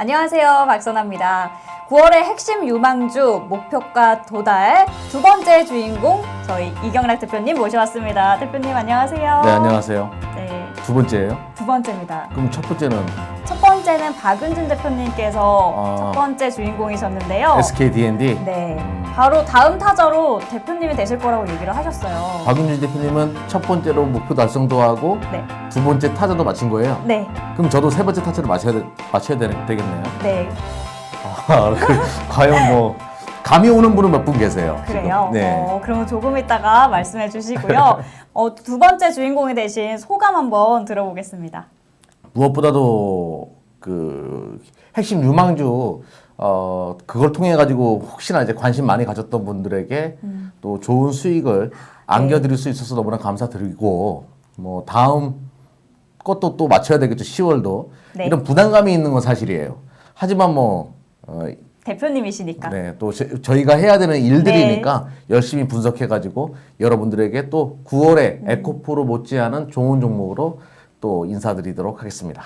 안녕하세요. 박선아입니다. 9월의 핵심 유망주 목표가 도달 두 번째 주인공 저희 이경락 대표님 모셔왔습니다. 대표님 안녕하세요. 네, 안녕하세요. 네, 두 번째예요? 두 번째입니다. 그럼 첫 번째는 첫 번째는 박은진 대표님께서 아. 첫 번째 주인공이셨는데요. SK D&D. 네, 음. 바로 다음 타자로 대표님이 되실 거라고 얘기를 하셨어요. 박윤준 대표님은 첫 번째로 목표 달성도 하고 네, 두 번째 타자도 마친 거예요. 네, 그럼 저도 세 번째 타자를 되, 맞춰야 되, 되겠네요. 네. 아, 그, 과연 뭐 감이 오는 분은 몇 분 계세요? 그래요. 네. 어, 그러면 조금 이따가 말씀해 주시고요. 어, 두 번째 주인공이 되신 소감 한번 들어보겠습니다. 무엇보다도 그 핵심 유망주 어 그걸 통해 가지고 혹시나 이제 관심 많이 가졌던 분들에게 음. 또 좋은 수익을 안겨드릴 수 있어서 너무나 감사드리고 뭐 다음 것도 또 맞춰야 되겠죠 10월도 네. 이런 부담감이 있는 건 사실이에요. 하지만 뭐 어, 대표님이시니까. 네, 또 저, 희가 해야 되는 일들이니까 열심히 분석해가지고 여러분들에게 또 9월에 에코프로 못지않은 좋은 종목으로 또 인사드리도록 하겠습니다.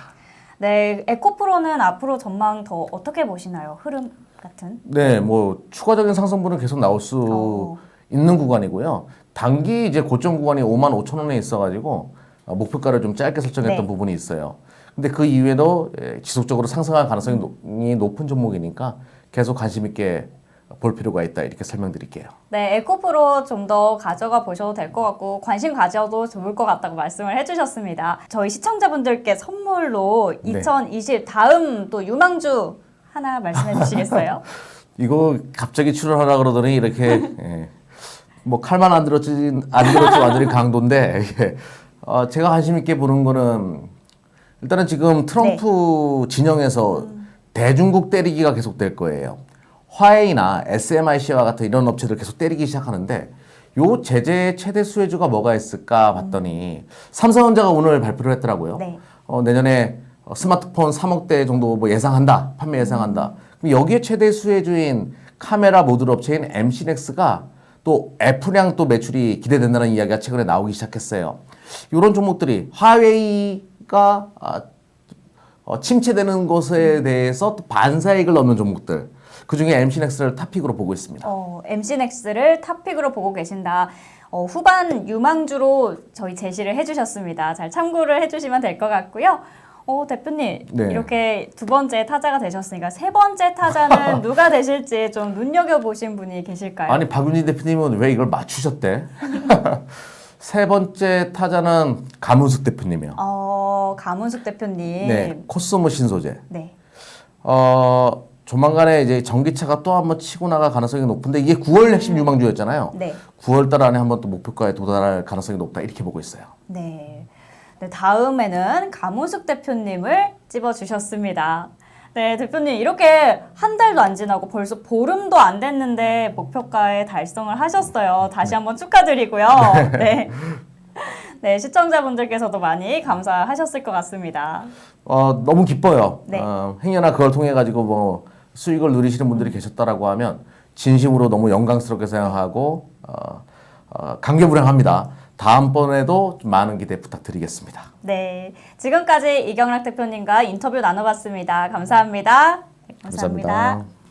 네, 에코프로는 앞으로 전망 더 어떻게 보시나요? 흐름 같은? 네, 뭐 추가적인 상승분은 계속 나올 수 어. 있는 구간이고요. 단기 이제 고점 구간이 5만 5천 원에 있어가지고 어, 목표가를 좀 짧게 설정했던 네. 부분이 있어요. 근데 그 이외에도 예, 지속적으로 상승할 가능성이 노- 이 높은 종목이니까 계속 관심 있게 볼 필요가 있다 이렇게 설명드릴게요. 네, 에코프로 좀 더 가져가 보셔도 될 것 같고 관심 가져도 좋을 것 같다고 말씀을 해주셨습니다. 저희 시청자분들께 선물로 네. 2020 다음 또 유망주 하나 말씀해 주시겠어요? 이거 갑자기 출연하라 그러더니 이렇게 예, 뭐 칼만 안 들었지 안 들었지 완전히 강도인데 이게 어, 제가 관심 있게 보는 거는 일단은 지금 트럼프 진영에서 대중국 때리기가 계속될 거예요. 화웨이나 SMIC와 같은 이런 업체들 계속 때리기 시작하는데 요 제재 최대 수혜주가 뭐가 있을까 봤더니 삼성전자가 오늘 발표를 했더라고요. 네. 어, 내년에 어, 스마트폰 3억 대 정도 뭐 예상한다, 판매 예상한다. 그럼 여기에 최대 수혜주인 카메라 모듈 업체인 MC넥스가 또 애플량 또 매출이 기대된다는 이야기가 최근에 나오기 시작했어요. 이런 종목들이 화웨이가 아, 어, 침체되는 것에 대해서 또 반사익을 넣는 종목들. 그 중에 MC넥스를 탑픽으로 보고 있습니다. 어, MC넥스를 탑픽으로 보고 계신다. 어, 후반 유망주로 저희 제시를 해주셨습니다. 잘 참고를 해주시면 될 것 같고요. 어, 대표님 네. 이렇게 두 번째 타자가 되셨으니까 세 번째 타자는 누가 되실지 좀 눈여겨 보신 분이 계실까요? 아니 박윤희 대표님은 왜 이걸 맞추셨대? 세 번째 타자는 가문숙 대표님이요. 어, 가문숙 대표님. 네, 코스모 신소재. 네. 어, 조만간에 이제 전기차가 또 한번 치고 나갈 가능성이 높은데 이게 9월 핵심 유망주였잖아요. 네. 9월 달 안에 한번 또 목표가에 도달할 가능성이 높다 이렇게 보고 있어요. 네. 네, 다음에는 가무숙 대표님을 찝어 주셨습니다. 네, 대표님, 이렇게 한 달도 안 지나고 벌써 보름도 안 됐는데 목표가에 달성을 하셨어요. 다시 한번 축하드리고요. 네. 네, 시청자분들께서도 많이 감사하셨을 것 같습니다. 어, 너무 기뻐요. 네. 어, 행여나 그걸 통해 가지고 뭐 수익을 누리시는 분들이 계셨다라고 하면 진심으로 너무 영광스럽게 생각하고 어, 어, 감개무량합니다. 다음번에도 좀 많은 기대 부탁드리겠습니다. 네, 지금까지 이경락 대표님과 인터뷰 나눠봤습니다. 감사합니다. 네, 감사합니다. 감사합니다.